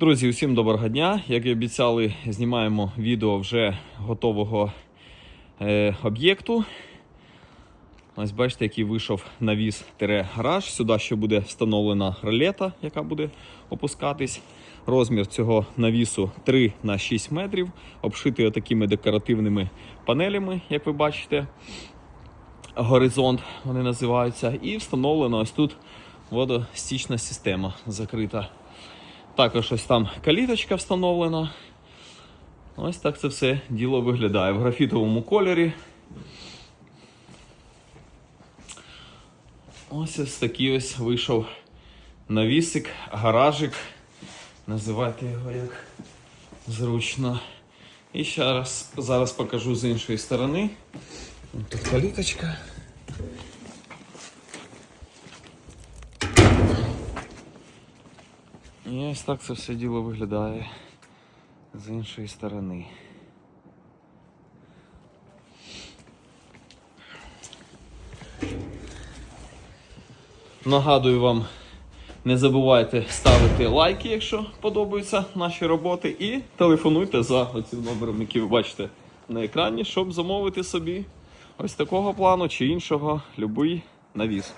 Друзі, усім доброго дня. Як і обіцяли, знімаємо відео вже готового е, об'єкту. Ось бачите, який вийшов навіс гараж. Сюди ще буде встановлена ролета, яка буде опускатись. Розмір цього навісу 3 на 6 метрів, обшитий отакими декоративними панелями, як ви бачите. Горизонт вони називаються. І встановлена ось тут водостічна система закрита. Також ось там каліточка встановлена. Ось так це все діло виглядає в графітовому кольорі. Ось ось такий ось вийшов навісик, гаражик. Називайте його як зручно. І ще раз зараз покажу з іншої сторони. Тут каліточка. І ось так це все діло виглядає з іншої сторони. Нагадую вам, не забувайте ставити лайки, якщо подобаються наші роботи, і телефонуйте за оцим номером, який ви бачите на екрані, щоб замовити собі ось такого плану чи іншого любий навіс.